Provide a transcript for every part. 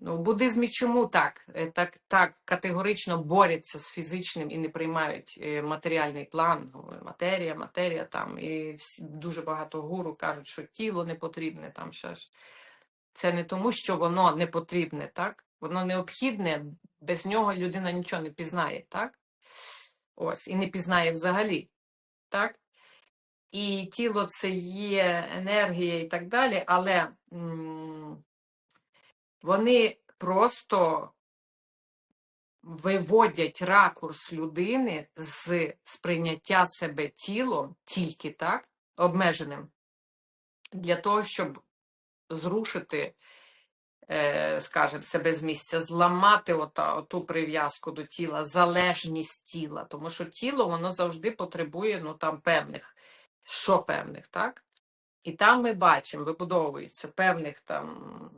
Ну, в буддизмі чому так? Е, Так, так категорично борються з фізичним і не приймають е, матеріальний план, ну, матерія, матерія там. І всі, дуже багато гуру кажуть, що тіло не потрібне там ще ж. Це не тому, що воно не потрібне, так? Воно необхідне, без нього людина нічого не пізнає, так? Ось, і не пізнає взагалі, так? І тіло це є енергія і так далі, але м, вони просто виводять ракурс людини з сприйняття себе тілом тільки так, обмеженим, для того, щоб зрушити, е, скажімо, себе з місця, зламати ота, оту прив'язку до тіла, залежність тіла, тому що тіло воно завжди потребує ну, там, певних, що певних, так? І там ми бачимо, вибудовується певних там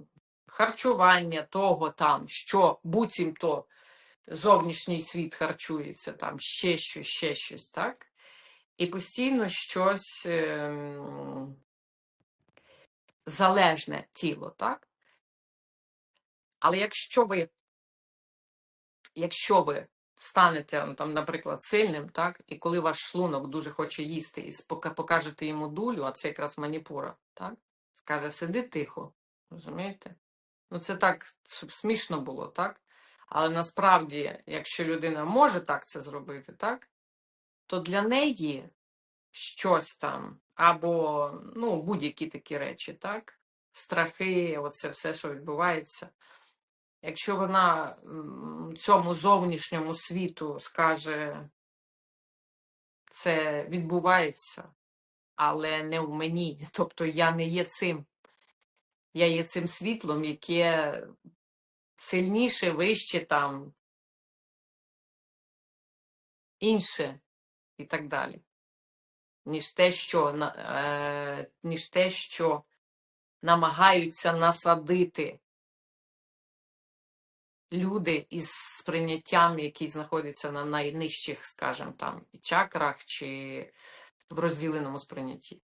харчування того там, що буцімто зовнішній світ харчується, там ще щось, ще щось, так? І постійно щось ем, залежне тіло, так? Але якщо ви, якщо ви станете, ну, там, наприклад, сильним, так, і коли ваш шлунок дуже хоче їсти, і покажете йому дулю, а це якраз маніпура, так, скаже, сиди тихо, розумієте? Ну, це так, щоб смішно було, так? Але насправді, якщо людина може так це зробити, так, то для неї щось там, або ну, будь-які такі речі, так? Страхи, оце все, що відбувається. Якщо вона цьому зовнішньому світу скаже, це відбувається, але не в мені, тобто я не є цим. Я є цим світлом, яке сильніше, вище там, інше і так далі, ніж те, що, е, ніж те, що намагаються насадити люди із сприйняттям, які знаходяться на найнижчих, скажімо там, чакрах чи в розділеному сприйнятті.